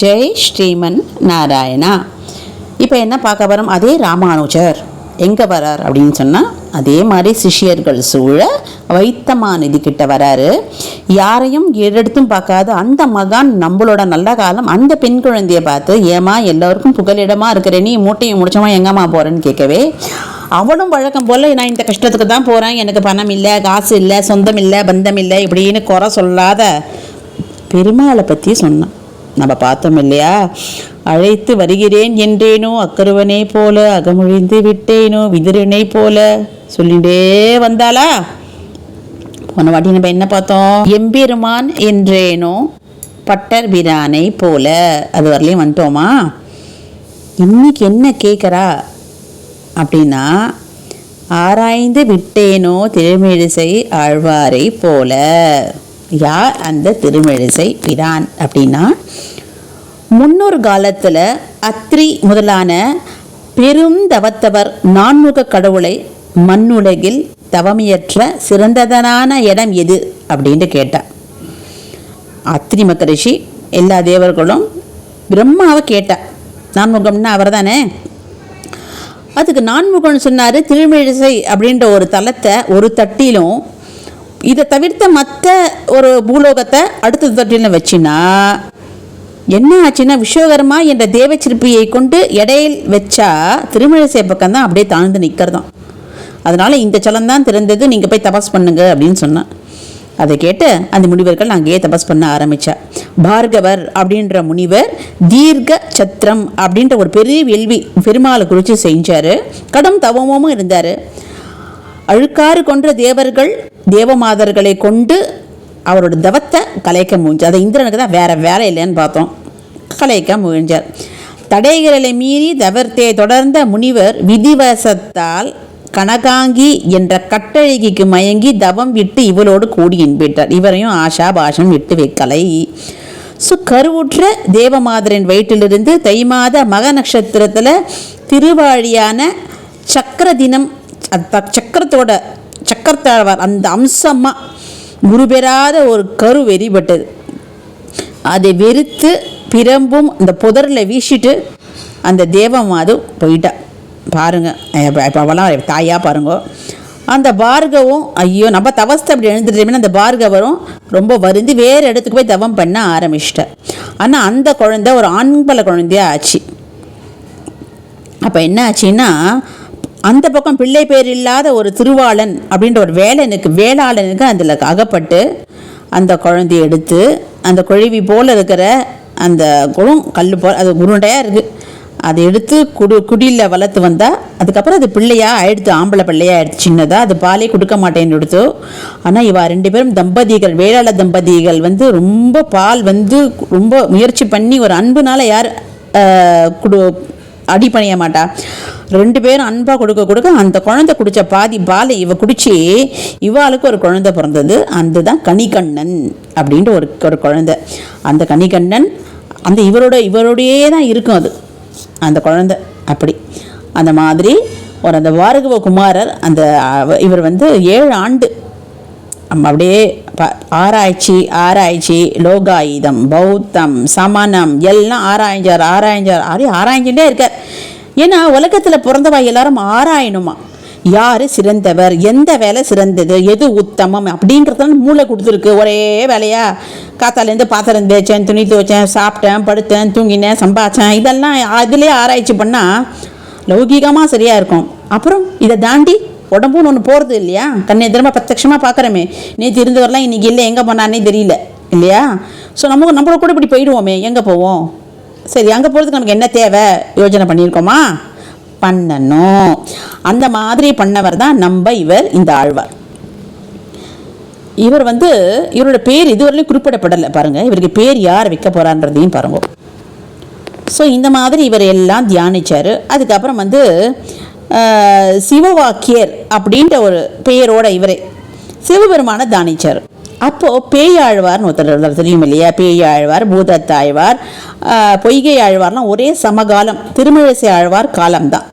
ஜெய் ஸ்ரீமன் நாராயணா. இப்போ என்ன பார்க்க வரோம் அதே ராமானுஜர் எங்கே வரார் அப்படின்னு சொன்னால் அதே மாதிரி சிஷ்யர்கள் சூழ வைத்தமாநிதி கிட்ட வராரு. யாரையும் எடுத்தும் பார்க்காத அந்த மகான் நம்மளோட நல்ல காலம். அந்த பெண் குழந்தையை பார்த்து ஏமா எல்லோருக்கும் புகலிடமாக இருக்கிற நீ மூட்டையை முடிச்சமா எங்கம்மா போகிறேன்னு கேட்கவே அவளும் வழக்கம் போல் நான் இந்த கஷ்டத்துக்கு தான் போகிறேன் எனக்கு பணம் இல்லை காசு இல்லை சொந்தம் இல்லை பந்தம் இல்லை இப்படின்னு குறை சொல்லாத பெருமாளை பற்றி சொன்னான். நம்ம பார்த்தோம் இல்லையா அழைத்து வருகிறேன் என்றேனோ அக்கருவனை போல அகமொழிந்து விட்டேனோ விதிரனை போல சொல்லிட்டே வந்தாளா? போன வாட்டி நம்ம என்ன பார்த்தோம்? எம்பெருமான் என்றேனோ பட்டர் பிரானை போல. அது வரலையும் வந்துட்டோமா? இன்னைக்கு என்ன கேட்குறா? அப்படின்னா ஆராய்ந்து விட்டேனோ திருமெழிசை ஆழ்வாரை போல. யார் அந்த திருமெழிசை பிரான் அப்படின்னா முன்னொரு காலத்தில் அத்ரி முதலான பெரும் தவத்தவர் நான்முக கடவுளை மண்ணுலகில் தவமியற்ற சிறந்ததனான இடம் எது அப்படின்ட்டு கேட்டார் அத்ரி மகரிஷி எல்லா தேவர்களும் பிரம்மாவை கேட்டார் நான்முகம்னா அவர் தானே அதுக்கு நான்முகம்னு சொன்னார் திருமிழிசை அப்படின்ற ஒரு தலத்தை ஒரு தட்டிலும் இதை தவிர்த்த மற்ற ஒரு பூலோகத்தை அடுத்த தட்டிலும் வச்சுன்னா என்ன ஆச்சுன்னா விஸ்வகர்மா என்ற தேவச்சிற்பியை கொண்டு இடையில் வச்சா திருமழிசை பக்கம் தான் அப்படியே தாழ்ந்து நிற்கிறதாம் அதனால் இந்த சலம் தான் திறந்தது நீங்கள் போய் தபஸ் பண்ணுங்க அப்படின்னு சொன்னான் அதை கேட்டு அந்த முனிவர்கள் அங்கேயே தபஸ் பண்ண ஆரம்பித்தா பார்கவர் அப்படின்ற முனிவர் தீர்க்க சத்திரம் அப்படின்ற ஒரு பெரிய வேள்வி பெருமாளை குறித்து செஞ்சார். கடும் தவமும் இருந்தார். அழுக்காறு கொன்ற தேவர்கள் தேவமாதர்களை கொண்டு அவரோட தவத்தை கலைக்க முடிஞ்சு அதை இந்திரனுக்கு தான் வேற வேலை இல்லைன்னு பார்த்தோம். கலைக்க முயன்றார் தடைகளை மீறி தவர்த்தே தொடர்ந்த முனிவர் விதிவசத்தால் கனகாங்கி என்ற கட்டழகிக்கு மயங்கி தவம் விட்டு இவளோடு கூடி என்பிட்டார் இவரையும் ஆஷா பாஷம் விட்டு வைக்கலை. சுக்கருவுற்ற தேவமாதரின் வயிற்றிலிருந்து தை மாத மக நட்சத்திரத்தில் திருவாழியான சக்கர தினம் அந்த சக்கரத்தோட சக்கரத்தாழ்வார் அந்த அம்சமாக குரு பெறாத ஒரு கரு வெறிப்பட்டது அதை வெறுத்து பிரம்பும் அந்த புதரில் வீசிட்டு அந்த தேவமாது போயிட்டா. பாருங்க இப்போ அவெல்லாம் தாயாக பாருங்க. அந்த பார்கவும் ஐயோ நம்ம தவஸ்தை அப்படி எழுந்துட்டோம்னா அந்த பார்கவரும் ரொம்ப வருந்தி வேறு இடத்துக்கு போய் தவம் பண்ண ஆரம்பிச்சிட்டார் ஆனால் அந்த குழந்தை ஒரு ஆண்பல குழந்தையாக ஆச்சு. அப்போ என்ன ஆச்சுன்னா அந்த பக்கம் பிள்ளை பேர் இல்லாத ஒரு திருவாளன் அப்படின்ற ஒரு வேலனுக்கு வேளாளனுக்கு அதில் அகப்பட்டு அந்த குழந்தைய எடுத்து அந்த குழவி போல் இருக்கிற அந்த குளம் கல் போல் அது உருண்டையாக இருக்குது அதை எடுத்து குடு குடியில் வளர்த்து வந்தால் அதுக்கப்புறம் அது பிள்ளையாக ஆயிடுத்து ஆம்பளை பிள்ளையாக ஆயிடுச்சு சின்னதாக அது பாலே கொடுக்க மாட்டேன்னு எடுத்தோ. ஆனால் இவா ரெண்டு பேரும் தம்பதிகள் வேளாள தம்பதிகள் வந்து ரொம்ப பால் வந்து ரொம்ப முயற்சி பண்ணி ஒரு அன்புனால் யார் குடு அடி பண்ணிய மாட்டா. ரெண்டு பேரும் அன்பாக கொடுக்க கொடுக்க அந்த குழந்தை குடித்த பாதி பாலை இவ குடிச்சு இவாளுக்கு ஒரு குழந்தை பிறந்தது. அந்த தான் கனிகண்ணன் அப்படின்ட்டு ஒரு ஒரு குழந்தை. அந்த கனிகண்ணன் அந்த இவரோட இவரோடையே தான் இருக்கும் அது. அந்த குழந்தை அப்படி. அந்த மாதிரி ஒரு அந்த வாரகவ குமாரர் அந்த இவர் வந்து ஏழு ஆண்டு நம்ம அப்படியே ஆராய்ச்சி ஆராய்ச்சி லோகாயுதம் பௌத்தம் சமணம் எல்லாம் ஆராய்ஞ்சார் ஆராய்ஞ்சார் ஆரி ஆராய்ஞ்சுட்டே இருக்கார். ஏன்னா உலகத்தில் பிறந்தவா எல்லாரும் ஆராயணுமா? யார் சிறந்தவர்? எந்த வேலை சிறந்தது? எது உத்தமம்? அப்படின்றத மூளை கொடுத்துருக்கு. ஒரே வேலையா? காத்தாலேருந்து பாத்திரம் தேய்ச்சேன் துணி துவைச்சேன் சாப்பிட்டேன் படுத்தேன் தூங்கினேன் சம்பாதிச்சேன். இதெல்லாம் அதிலே ஆராய்ச்சி பண்ணால் லௌகீகமாக சரியாக இருக்கும். அப்புறம் இதை தாண்டி உடம்புன்னு ஒன்று போகிறது இல்லையா? தன்னை திரும்ப பிரத்யட்சமாக பார்க்குறோமே. நேற்று இருந்தவரெலாம் இன்றைக்கி இல்லை. எங்கே போனானே தெரியல. இல்லையா? ஸோ நமக்கு நம்மளை கூட இப்படி போயிடுவோமே. எங்கே போவோம்? சரி அங்கே போகிறதுக்கு நமக்கு என்ன தேவை? யோஜனை பண்ணியிருக்கோமா? பண்ணணும். அந்த மாதிரி பண்ணவர் தான் நம்ம இவர் இந்த ஆழ்வார். இவர் வந்து இவரோட பேர் இதுவரையிலும் குறிப்பிடப்படலை பாருங்கள் இவருக்கு பேர் யார் வைக்க போகிறான்றதையும் பாருங்க. ஸோ இந்த மாதிரி இவர் எல்லாம் தியானித்தார் அதுக்கப்புறம் வந்து சிவவாக்கியர் அப்படின்ற ஒரு பெயரோட இவரே சிவபெருமானை தியானித்தார் அப்போது பேயாழ்வார்னு ஒருத்தர் இருந்தார் தெரியும் இல்லையா பேயாழ்வார் பூதத்தாழ்வார் பொய்கை ஆழ்வார்னா ஒரே சமகாலம் திருமழிசை ஆழ்வார் காலம்தான்.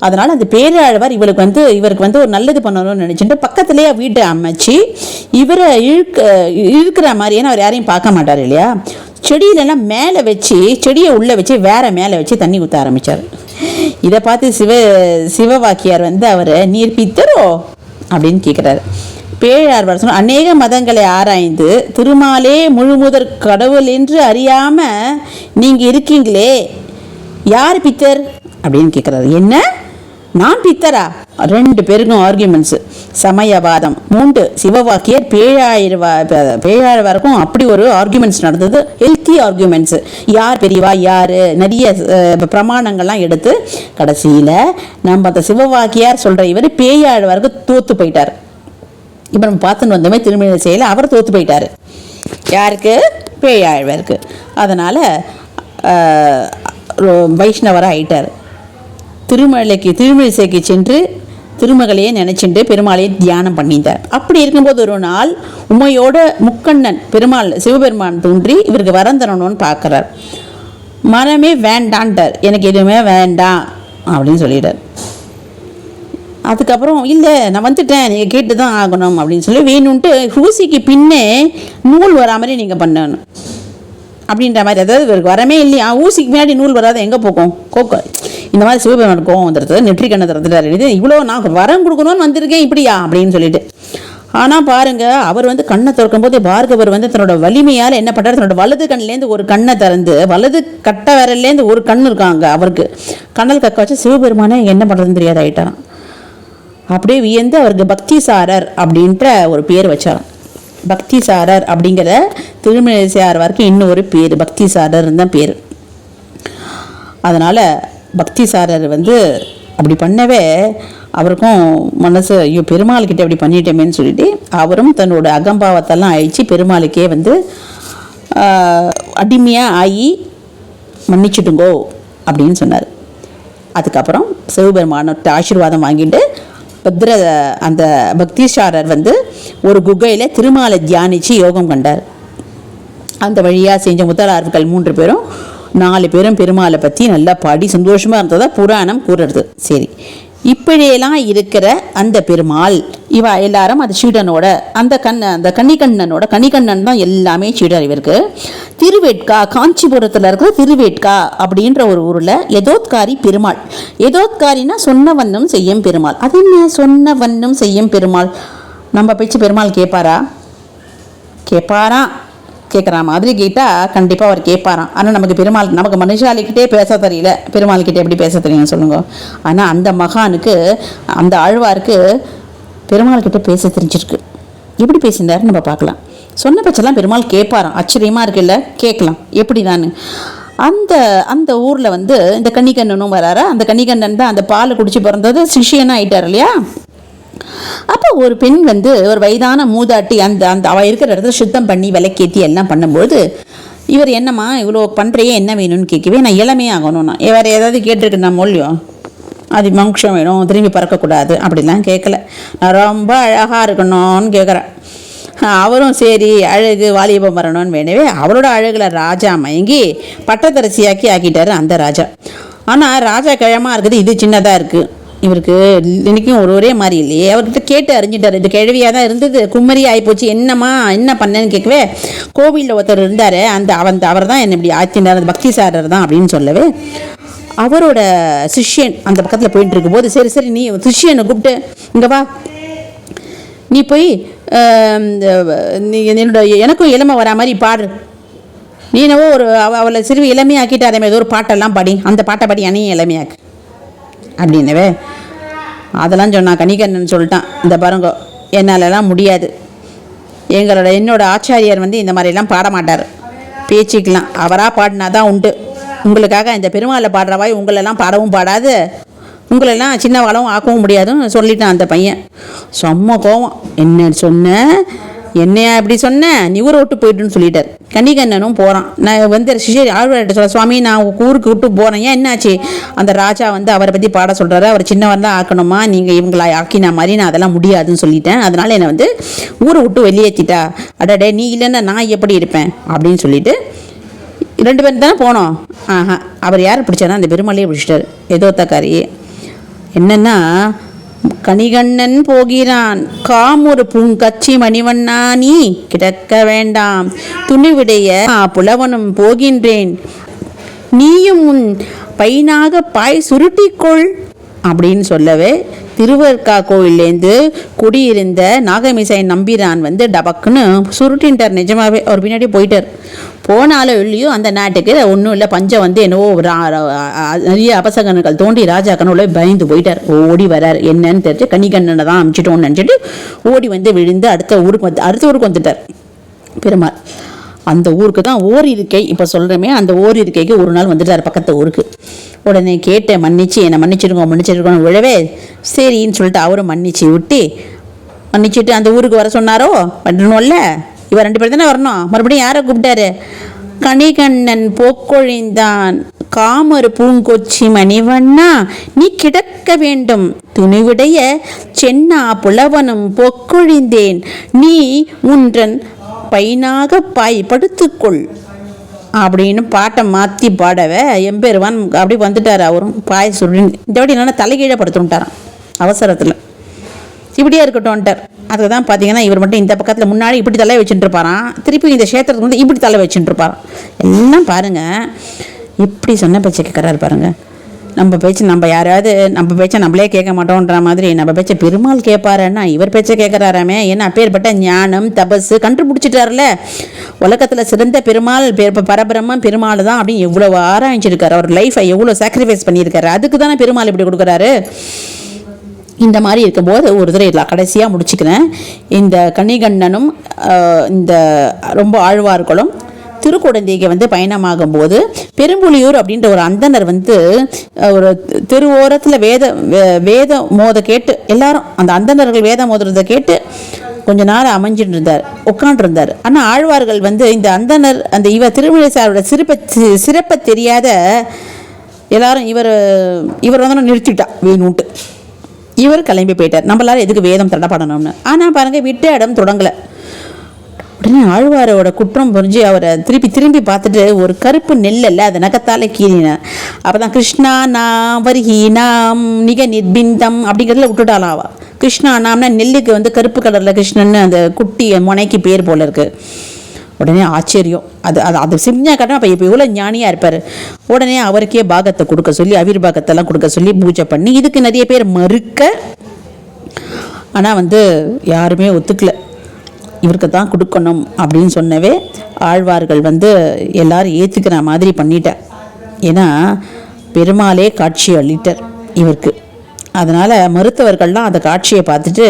அதனால் அந்த பேராழ்வார் இவருக்கு வந்து இவருக்கு வந்து ஒரு நல்லது பண்ணணும்னு நினச்சிட்டு பக்கத்துலேயே வீட்டை அமைச்சு இவரை இழுக்க இழுக்கிற மாதிரி ஏன்னா அவர் யாரையும் பார்க்க மாட்டார் இல்லையா? செடியிலலாம் மேலே வச்சு செடியை உள்ளே வச்சு வேற மேலே வச்சு தண்ணி ஊற்ற ஆரம்பித்தார் இதை பார்த்து சிவ சிவவாக்கியார் வந்து அவரை நீர் பித்தரோ? அப்படின்னு கேட்குறாரு பேழார் வருஷம் அநேக மதங்களை ஆராய்ந்து திருமாலே முழுமுதற் கடவுள் என்று அறியாமல் நீங்கள் இருக்கீங்களே யார் பித்தர்? அப்படின்னு கேட்குறாரு என்ன? நான் பித்தரா? ரெண்டு பேருக்கும் ஆர்கியூமெண்ட்ஸு சமயவாதம். மூன்று சிவவாக்கியர் பேழாயிரவா பேழாயிரவாருக்கும் அப்படி ஒரு ஆர்கியூமெண்ட்ஸ் நடந்தது. ஹெல்த்தி ஆர்கியூமெண்ட்ஸு யார் பெரியவா? யார்? நிறைய பிரமாணங்கள்லாம் எடுத்து கடைசியில் நம்ம அந்த சிவவாக்கியார் சொல்கிற இவர் பேயாழ்வாருக்கு தோத்து போயிட்டார். இப்போ நம்ம பார்த்துன்னு வந்தோமே திருமண செயல அவர் தோத்து போயிட்டார். யாருக்கு? பேயாழ்வாருக்கு. அதனால் வைஷ்ணவராக ஆயிட்டார். திருமலைக்கு திருமழிசைக்கு சென்று திருமகளையே நினச்சிட்டு பெருமாளையே தியானம் பண்ணிட்டார். அப்படி இருக்கும்போது ஒரு நாள் உமையோட முக்கண்ணன் பெருமாள் சிவபெருமான் தோன்றி இவருக்கு வரம் தரணும்னு பார்க்குறார். மனமே வேண்டான்ட்டார். எனக்கு எதுவுமே வேண்டாம் அப்படின்னு சொல்லிட்டார். அதுக்கப்புறம் இல்லை நான் வந்துட்டேன் நீங்கள் கேட்டு தான் ஆகணும் அப்படின்னு சொல்லி வேணும்ன்ட்டு ஊசிக்கு பின்னே நூல் வரா மாதிரி நீங்கள் பண்ணணும். அப்படின்ற மாதிரி அதாவது இவருக்கு வரமே இல்லையா? ஊசிக்கு முன்னாடி நூல் வராத எங்கே போகும்? கோக்கோ. இந்த மாதிரி சிவபெருமான் கோவம் வந்துடுது நெற்றி கண்ணை திறந்துட்டாரு இது இவ்வளோ நான் வரம் கொடுக்கணும்னு வந்திருக்கேன் இப்படியா? அப்படின்னு சொல்லிட்டு. ஆனால் பாருங்க அவர் வந்து கண்ணை திறக்கும் போது பார்கவர் வந்து தன்னோட வலிமையால் என்ன பண்ணுறாரு தன்னோட வலது கண்ணிலேருந்து ஒரு கண்ணை திறந்து வலது கட்ட விரல்லேருந்து ஒரு கண் இருக்காங்க அவருக்கு. கண்ணல் கக்க வச்சு சிவபெருமானே என்ன பண்ணுறதுன்னு தெரியாத ஆயிட்டாராம் அப்படியே வியந்து அவருக்கு பக்திசாரர் அப்படின்ற ஒரு பேர் வச்சாராம். பக்திசாரர் அப்படிங்கிற திருமணிசையார் வரைக்கும் இன்னொரு பேர் பக்திசாரர் தான் பேர். அதனால் பக்திசாரர் வந்து அப்படி பண்ணவே அவருக்கும் மனசு ஐயோ பெருமாள்கிட்ட அப்படி பண்ணிட்டோமேன்னு சொல்லிட்டு அவரும் தன்னோட அகம்பாவத்தெல்லாம் அழித்து பெருமாளுக்கே வந்து அடிமையாக ஆகி மன்னிச்சுட்டுங்கோ அப்படின்னு சொன்னார். அதுக்கப்புறம் சிவபெருமானோட ஆசீர்வாதம் வாங்கிட்டு பத்ர அந்த பக்திசாரர் வந்து ஒரு குகையில் திருமாலை தியானித்து யோகம் கண்டார். அந்த வழியாக செஞ்ச முதலாளர்கள் மூன்று பேரும் நாலு பேரும் பெருமாளை பற்றி நல்லா பாடி சந்தோஷமாக இருந்ததாக புராணம் கூறுறது. சரி. இப்படியெல்லாம் இருக்கிற அந்த பெருமாள் இவா எல்லாரும் அந்த சீடனோட அந்த கண் அந்த கன்னிகண்ணனோட கன்னிகண்ணன் தான் எல்லாமே சீடர் இவருக்கு. திருவேட்கா காஞ்சிபுரத்தில் இருக்கிற திருவேட்கா அப்படின்ற ஒரு ஊரில் எதோத்காரி பெருமாள். எதோத்காரின்னா சொன்ன வண்ணம் செய்யும் பெருமாள். அது என்ன சொன்ன வண்ணம் செய்யும் பெருமாள்? நம்ம பேச்சு பெருமாள் கேட்பாரா கேட்பாரா கேட்குற மாதிரி கேட்டால் கண்டிப்பாக அவர் கேட்பாராம் ஆனால் நமக்கு பெருமாள் நமக்கு மனுஷாலிக்கிட்டே பேச தெரியல. பெருமாள்கிட்ட எப்படி பேச தெரியும் சொல்லுங்க. ஆனால் அந்த மகானுக்கு அந்த ஆழ்வாருக்கு பெருமாள்கிட்ட பேச தெரிஞ்சிருக்கு. எப்படி பேசியிருந்தாருன்னு நம்ம பார்க்கலாம். சொன்ன பட்செல்லாம் பெருமாள் கேட்பாராம் ஆச்சரியமாக இருக்குல்ல? கேட்கலாம். எப்படி தான் அந்த அந்த ஊரில் வந்து இந்த கன்னிக்கண்ணனும் வராரா? அந்த கன்னிக்கண்ணன் தான் அந்த பால் குடிச்சு பிறந்தது சிஷியனாக ஆயிட்டார் இல்லையா? அப்போ ஒரு பெண் வந்து ஒரு வயதான மூதாட்டி அந்த அந்த அவள் இருக்கிற இடத்துல சுத்தம் பண்ணி விளக்கேற்றி எல்லாம் பண்ணும்போது இவர் என்னம்மா இவ்வளோ பண்ணுறையே என்ன வேணும்னு கேட்கவே நான் இளமையாகணும்னா வேறு ஏதாவது கேட்டிருக்கேன் மொழியோ? அது மோட்சம் வேணும் திரும்பி பறக்கக்கூடாது. அப்படிலாம் கேட்கல. நான் ரொம்ப அழகாக இருக்கணும்னு கேட்குறேன். அவரும் சரி அழகு வாலிபம் வரணும்னு வேணவே அவரோட அழகில் ராஜா மயங்கி பட்டத்தரசியாக்கி ஆக்கிட்டாரு அந்த ராஜா. ஆனால் ராஜா கிழமா இருக்குது இது சின்னதாக இருக்குது இவருக்கு இன்றைக்கும் ஒரு ஒரே மாதிரி இல்லையே. அவர்கிட்ட கேட்டு அறிஞ்சிட்டார். இது கிழவியாக தான் இருந்தது. குமரி ஆகிப்போச்சு என்னம்மா என்ன பண்ணேன்னு கேட்கவே கோவிலில் ஒருத்தர் இருந்தார். அந்த அவன் அவர் தான் என்னை இப்படி ஆத்தினார் அந்த பக்தி சாரர் தான் அப்படின்னு சொல்லவே அவரோட சிஷ்யன் அந்த பக்கத்தில் போயிட்டு இருக்கும்போது சரி சரி நீ சிஷ்யனை கூப்பிட்டு இங்கே வா. நீ போய் இந்த, நீ என்னோட எனக்கும் இளமை வரா மாதிரி பாடு. நீ என்னவோ ஒரு அவ அவளை சிறுவி இளமையாக்கிட்டாரே ஏதோ ஒரு பாட்டெல்லாம் பாடி. அந்த பாட்டை பாடி அணையும் இளமையாக்கு. அப்படின்னவே அதெல்லாம் சொன்னான் கணிகண்ணன் சொல்லிட்டான். இந்த பாருங்க என்னாலலாம் முடியாது. எங்களோட என்னோட ஆச்சாரியார் வந்து இந்த மாதிரிலாம் பாட மாட்டார் பேச்சுக்கெலாம் அவராக பாடினா தான் உண்டு. உங்களுக்காக இந்த பெருமாளை பாடுறவாய் உங்களெல்லாம் பாடவும் பாடாது. உங்களெல்லாம் சின்னவாளவும் ஆக்கவும் முடியாதுன்னு சொல்லிட்டான் அந்த பையன். செம்ம கோவம். என்ன சொன்ன? என்னையா இப்படி சொன்னேன் நீ ஊரை விட்டு போயிட்டுன்னு சொல்லிட்டார். கன்னிகண்ணனும் போகிறான் நான் வந்து சிஷியர் ஆழ்வார்கிட்ட சொல்ல சுவாமி நான் ஊருக்கு விட்டு போகிறேன் ஏன் என்னாச்சு? அந்த ராஜா வந்து அவரை பற்றி பாட சொல்கிறாரு அவர் சின்னவர் தான் ஆக்கணுமா? நீங்கள் இவங்களை ஆக்கின மாதிரி நான் அதெல்லாம் முடியாதுன்னு சொல்லிட்டேன். அதனால் என்னை வந்து ஊரை விட்டு வெளியேற்றிட்டா அடடே நீ இல்லைன்னா நான் எப்படி இருப்பேன்? அப்படின்னு சொல்லிட்டு ரெண்டு பேரும் தானே போனோம். ஆஹா அவர் யார் பிடிச்சாரா அந்த பெருமாளையே பிடிச்சிட்டாரு. ஏதோ தக்காரி என்னென்னா கணிகண்ணன் போகிறான். காமொரு பூங்கச்சி மணிவண்ணா நீ கிடக்க வேண்டாம். துணிவிடைய புலவனும் போகின்றேன். நீயும் உன் பைனாக பாய் சுருட்டிக்கொள். அப்படின்னு சொல்லவே திருவர்கா கோவில்லேருந்து குடியிருந்த நாகமிசை நம்பிரான் வந்து டபக்குன்னு சுருட்டின்ட்டார். நிஜமாகவே அவர் பின்னாடி போயிட்டார். போனாலும் இல்லையோ அந்த நாட்டுக்கு ஒன்றும் இல்லை. பஞ்சம் வந்து என்னவோ ரா- ரா- நிறைய அபசகனர்கள் தோண்டி ராஜாக்கனுள்ள பயந்து போயிட்டார். ஓடி வரார். என்னன்னு தெரிஞ்சு கன்னிகண்ணனை தான் அமிச்சிட்டோம்னு நினச்சிட்டு ஓடி வந்து விழுந்து அடுத்த ஊருக்கு வந்து அடுத்த ஊருக்கு வந்துட்டார். பெருமாள். அந்த ஊருக்கு தான் ஓர் இருக்கை இப்போ சொல்கிறோமே அந்த ஓர் இருக்கைக்கு ஒரு நாள் வந்துட்டார் பக்கத்து ஊருக்கு. உடனே கேட்டேன் மன்னிச்சு என்னை மன்னிச்சிருக்கோம் மன்னிச்சிருக்கோம் விழவே சரின்னு சொல்லிட்டு அவரும் மன்னிச்சு விட்டு மன்னிச்சுட்டு அந்த ஊருக்கு வர சொன்னாரோ? வரணும்ல. இவர் ரெண்டு பேர் தானே வரணும். மறுபடியும் யாரை கூப்பிட்டாரு? கணிகண்ணன் போக்கொழிந்தான். காமர் பூங்கொச்சி மணிவண்ணா நீ கிடக்க வேண்டும். துணிவுடைய சென்னா புலவனும் பொக்கொழிந்தேன். நீ உன்றன் பையனாக பாய் படுத்துக்கொள் அப்படின்னு பாட்டை மாற்றி பாடவே எம்பெருவான் அப்படி வந்துட்டார் அவரும். பாய் சொல்லி இந்த வாட்டி என்னன்னா தலைகீழே படுத்துட்டாரான் அவசரத்தில். இப்படியே இருக்கட்டும்ட்டார். அதுக்கு தான் பார்த்தீங்கன்னா இவர் மட்டும் இந்த பக்கத்தில் முன்னாடி இப்படி தலை வச்சுட்டு இருப்பாராம் திருப்பி இந்த கஷேத்திரத்துக்கு வந்து இப்படி தலை வச்சுட்டு இருப்பாராம் எல்லாம் பாருங்கள் இப்படி சொன்ன பச்சை கேட்குறாரு பாருங்கள் நம்ம பேச்சு நம்ம யாராவது நம்ம பேச்சை நம்மளே கேட்க மாட்டோன்ற மாதிரி நம்ம பேச்சை பெருமாள் கேட்பாருன்னா இவர் பேச்சை கேட்குறாராமே. ஏன்னா அப்பேற்பட்ட ஞானம் தபஸு கண்டுபிடிச்சிட்டாருல உலகத்தில் சிறந்த பெருமாள் பெ- பரபிரம்மம் பெருமாள் தான் அப்படின்னு எவ்வளோ ஆராய்ச்சிருக்காரு அவர் லைஃப்பை எவ்வளோ சாக்ரிஃபைஸ் பண்ணியிருக்காரு. அதுக்கு தானே பெருமாள் இப்படி கொடுக்குறாரு? இந்த மாதிரி இருக்கும்போது ஒரு தடவை இல்லை கடைசியாக முடிச்சுக்கிறேன். இந்த கன்னிகண்ணனும் இந்த ரொம்ப ஆழ்வார்களும் திருக்குடந்தைக்கு வந்து பயணமாகும் போது பெரும்புலியூர் அப்படின்ற ஒரு அந்தனர் வந்து ஒரு தெருவோரத்தில் வேத வே- வேத மோத கேட்டு எல்லாரும் அந்த அந்தனர்கள் வேதம் மோதுறதை கேட்டு கொஞ்ச நேரம் அமைஞ்சிட்டு இருந்தார் உட்காண்டிருந்தார் ஆனால் ஆழ்வார்கள் வந்து இந்த அந்தனர் அந்த இவர் திருமணிசாரோட சிறப்பை சிறப்பை தெரியாத எல்லாரும் இவர் இவர் வந்து நிறுத்திட்டா வேணும்ட்டு இவர் கிளம்பி போயிட்டார். நம்மளால எதுக்கு வேதம் தடப்படணும்னு ஆனால் பாருங்கள் விட்ட இடம் தொடங்கலை. உடனே ஆழ்வாரோட குற்றம் புரிஞ்சு அவரை திருப்பி திரும்பி பார்த்துட்டு ஒரு கருப்பு நெல்லல்ல அதை நகத்தால் கீறினார் அப்போ தான் கிருஷ்ணா நாம் வருகி நாம் நிக நிர்பிந்தம் அப்படிங்கிறதுல விட்டுட்டாலாம் கிருஷ்ணா நாம்னா நெல்லுக்கு வந்து கருப்பு கலரில் கிருஷ்ணன்னு அந்த குட்டி முனைக்கு பேர் போல இருக்குது உடனே ஆச்சரியம். அது அது அது சிம்ஞா காட்டும் அப்போ இப்போ இவ்வளோ ஞானியாக இருப்பார். உடனே அவருக்கே பாகத்தை கொடுக்க சொல்லி அவிர் பாகத்தெல்லாம் கொடுக்க சொல்லி பூஜை பண்ணி இதுக்கு நிறைய பேர் மறுக்க. ஆனால் வந்து யாருமே ஒத்துக்கல. இவருக்கு தான் கொடுக்கணும் அப்படின்னு சொன்னவே ஆழ்வார்கள் வந்து எல்லாரும் ஏற்றுக்கிற மாதிரி பண்ணிட்டேன் ஏன்னா பெருமாளே காட்சி அளிட்டார் இவருக்கு. அதனால் மருத்துவர்கள்லாம் அந்த காட்சியை பார்த்துட்டு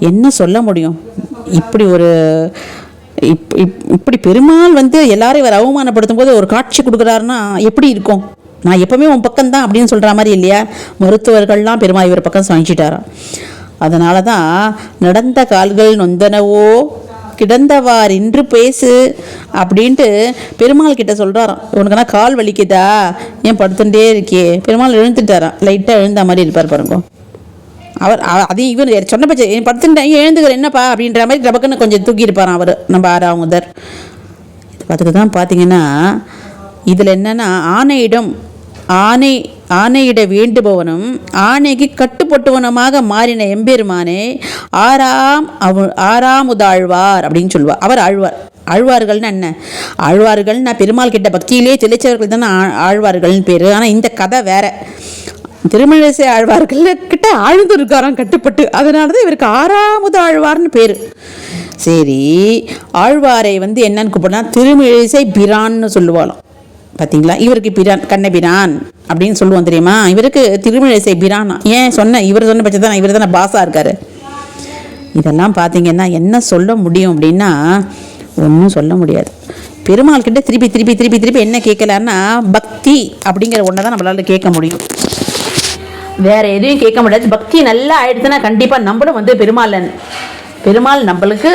என்ன சொல்ல முடியும்? இப்படி ஒரு இப் இப்- இப்படி பெருமாள் வந்து எல்லாரும் இவர் அவமானப்படுத்தும் போது ஒரு காட்சி கொடுக்குறாருன்னா எப்படி இருக்கும்? நான் எப்போவுமே உன் பக்கம்தான் அப்படின்னு சொல்கிற மாதிரி இல்லையா? மருத்துவர்கள்லாம் பெருமாள் இவர் பக்கம் சாய்ச்சிட்டாராம் அதனால தான் நடந்த கால்கள் நொந்தனவோ கிடந்தவார் இன்று பேசு அப்படின்ட்டு பெருமாள் கிட்ட சொல்கிறாராம் உனக்குனா கால் வலிக்குதா? ஏன் படுத்துட்டே இருக்கே பெருமாள் எழுந்துட்டாராம். லைட்டாக எழுந்த மாதிரி இருப்பார் பாருங்க. அவர் அதையும் இவர் சொன்ன பட்சம் என் படுத்துட்டேன் எழுந்துக்கிற? என்னப்பா? அப்படின்ற மாதிரி டபக்குன்னு கொஞ்சம் தூக்கி இருப்பாராம் அவர் நம்ம ஆறாவதர். அதுக்கு தான் பார்த்தீங்கன்னா இதில் என்னென்னா ஆணையிடம் ஆணை ஆணையிட வேண்டுபவனும் ஆணைக்கு கட்டுப்பட்டவனுமாக மாறின எம்பெருமானே ஆறாம் அவ ஆறாமுதாழ்வார் அப்படின்னு சொல்லுவார். அவர் ஆழ்வார். ஆழ்வார்கள்னு என்ன? ஆழ்வார்கள்னா பெருமாள் கிட்ட பக்தியிலே தெளிச்சவர்கள் தானே ஆ- ஆழ்வார்கள்னு பேர். ஆனால் இந்த கதை வேற. திருமழிசை ஆழ்வார்கள் கிட்ட ஆழ்ந்து இருக்காராம் கட்டுப்பட்டு. அதனால தான் இவருக்கு ஆறாவது ஆழ்வார்னு பேர். சரி ஆழ்வாரை வந்து என்னன்னு கூப்பிடலாம் திருமிழிசை பிரான்னு சொல்லுவாளாம். பார்த்தீங்களா இவருக்கு பிரான் கண்ணபிரான் அப்படின்னு சொல்லுவோம் தெரியுமா? இவருக்கு திருமிழிசை பிரானா. ஏன் சொன்ன இவர் சொன்ன பட்சம் இவர் தானே பாசா இருக்காரு. இதெல்லாம் பார்த்தீங்கன்னா என்ன சொல்ல முடியும் அப்படின்னா ஒன்றும் சொல்ல முடியாது. பெருமாள் கிட்ட திருப்பி திருப்பி திருப்பி திருப்பி என்ன கேட்கலான்னா பக்தி அப்படிங்கிற ஒன்றை தான் நம்மளால கேட்க முடியும். வேற எதுவும் கேட்க முடியாது. பக்தி நல்லா ஆயிடுச்சுன்னா கண்டிப்பாக நம்மளும் வந்து பெருமாளன் பெருமாள் நம்மளுக்கு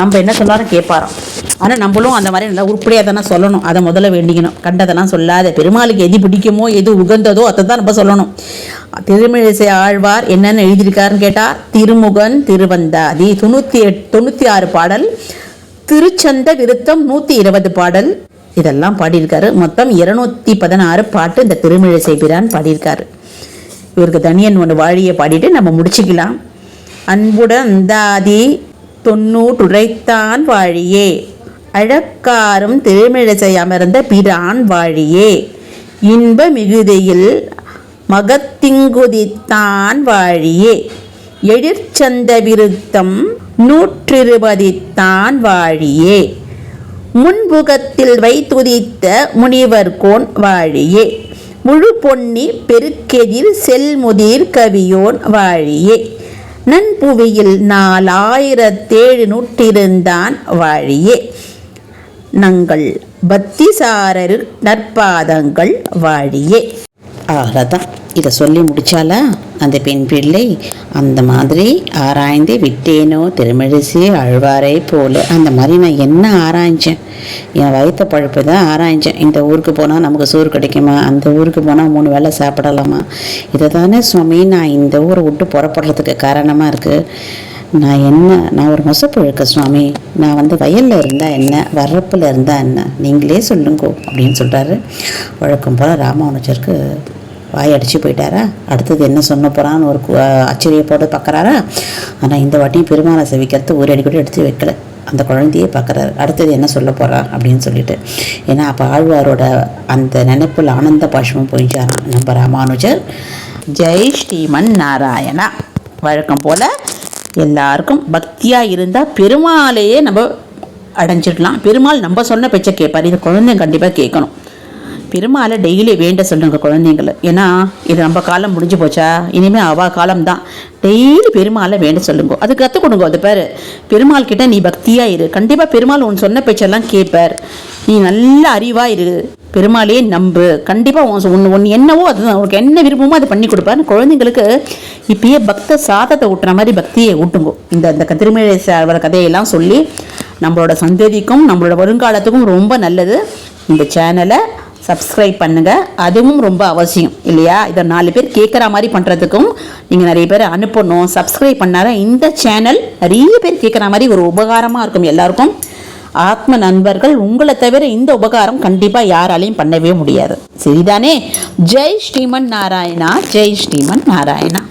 நம்ம என்ன சொன்னாலும் கேட்பாராம். ஆனால் நம்மளும் அந்த மாதிரி நல்லா உருப்படியாக தானே சொல்லணும். அதை முதல்ல வேண்டிக்கணும். கண்டதெல்லாம் சொல்லாத. பெருமாளுக்கு எது பிடிக்குமோ எது உகந்ததோ அதை தான் நம்ம சொல்லணும். திருமிழிசை ஆழ்வார் என்னென்ன எழுதியிருக்காருன்னு கேட்டால் திருமுகன் திருவந்தாதி தொண்ணூற்றி எட் தொண்ணூற்றி ஆறு பாடல் திருச்சந்த விருத்தம் நூற்றி இருபது பாடல். இதெல்லாம் பாடியிருக்காரு. மொத்தம் இருநூத்தி பதினாறு பாட்டு இந்த திருமிழிசை பிரான் பாடியிருக்காரு. இவருக்கு தனியன் ஒன்று வாழியை பாடிட்டு நம்ம முடிச்சுக்கலாம். அன்புடன் தாதி தொன்னூற்றுரைத்தான் வாழியே. அழக்காரும் திருமிழசை அமர்ந்த பிரான் வாழியே. இன்ப மிகுதியில் மகத்திங்குதித்தான் வாழியே. எழிற்சந்த விருத்தம் நூற்றிருபதித்தான் வாழியே. முன்புகத்தில் வைத்துதித்த முனிவர்கோன் வாழியே. முழு பொன்னி பெருக்கெதிர் செல்முதிர் கவியோன் வாழியே. நன்புவியில் நாலாயிரத்தேழு நூற்றிருந்தான் வாழியே. நங்கள் பக்திசாரர் நற்பாதங்கள் வாழியே. அவ்வளோதான் இதை சொல்லி முடிச்சாலா? அந்த பெண் பிள்ளை அந்த மாதிரி ஆராய்ந்து விட்டேனோ? திருமழிசி அழ்வாரை போல. அந்த மாதிரி நான் என்ன ஆராய்ஞ்சேன்? என் வயிற்று பழுப்பு தான் ஆராய்ஞ்சேன். இந்த ஊருக்கு போனால் நமக்கு சோறு கிடைக்குமா? அந்த ஊருக்கு போனால் மூணு வேளை சாப்பிடலாமா? இதை தானே சுவாமி நான் இந்த ஊரை விட்டு புறப்படுறதுக்கு காரணமாக இருக்குது நான் என்ன நான் ஒரு மொசப்பு சுவாமி. நான் வந்து வயலில் இருந்தால் என்ன வரப்பில் இருந்தால் என்ன நீங்களே சொல்லுங்கோ அப்படின்னு சொல்கிறாரு வழக்கம் போல் ராமானுஜருக்கு வாய் அடித்து போயிட்டாரா? அடுத்தது என்ன சொன்ன போகிறான்னு ஒரு ஆச்சரியப்போடு பார்க்குறாரா ஆனால் இந்த வாட்டியும் பெருமாளை செவிக்கிறது ஒரு அடி கூட எடுத்து வைக்கல. அந்த குழந்தையே பார்க்குறாரு அடுத்தது என்ன சொல்ல போகிறா அப்படின்னு சொல்லிட்டு. ஏன்னா அப்போ ஆழ்வாரோட அந்த நினைப்பில் ஆனந்த பாஷமும் போயிச்சாராம் நம்ம ராமானுஜர். ஜெய் ஸ்ரீமன் நாராயணா. வழக்கம் போல் எல்லாருக்கும் பக்தியாக இருந்தால் பெருமாளையே நம்ம அடைஞ்சிடலாம். பெருமாள் நம்ம சொன்ன பேச்சை கேட்பார். இது குழந்தைங்க கண்டிப்பாக கேட்கணும். பெருமாளை டெய்லி வேண்ட சொல்லுங்க குழந்தைங்கள. ஏன்னா இது நம்ம காலம் முடிஞ்சு போச்சா? இனிமேல் அவா காலம் தான் டெய்லி பெருமாளை வேண்ட சொல்லுங்க. அது கற்றுக் கொடுங்க. அது பேர் பெருமாள் கிட்ட நீ பக்தியாக இரு. கண்டிப்பாக பெருமாள் உன் சொன்ன பேச்செல்லாம் கேட்பார். நீ நல்ல அறிவாக இரு. பெருமாளையே நம்பு. கண்டிப்பாக உன் ஒன்று ஒன்று என்னவோ அதுதான் உனக்கு என்ன விருப்பமோ அதை பண்ணி கொடுப்பாரு குழந்தைங்களுக்கு இப்பயே பக்த சாதத்தை ஊட்டுற மாதிரி பக்தியை ஊட்டுங்கோ. இந்த இந்த திருமலை வர கதையெல்லாம் சொல்லி நம்மளோட சந்ததிக்கும் நம்மளோட வருங்காலத்துக்கும் ரொம்ப நல்லது. இந்த சேனலை சப்ஸ்கிரைப் பண்ணுங்கள் அதுவும் ரொம்ப அவசியம் இல்லையா? இதை நாலு பேர் கேட்குற மாதிரி பண்ணுறதுக்கும் நீங்கள் நிறைய பேர் அனுப்பணும். சப்ஸ்கிரைப் பண்ணாதான் இந்த சேனல் நிறைய பேர் கேட்குற மாதிரி ஒரு உபகாரமாக இருக்கும் எல்லாருக்கும். ஆத்ம நண்பர்கள் உங்களை தவிர இந்த உபகாரம் கண்டிப்பாக யாராலையும் பண்ணவே முடியாது. சரிதானே? ஜெய் ஸ்ரீமன் நாராயணா ஜெய் ஸ்ரீமன் நாராயணா.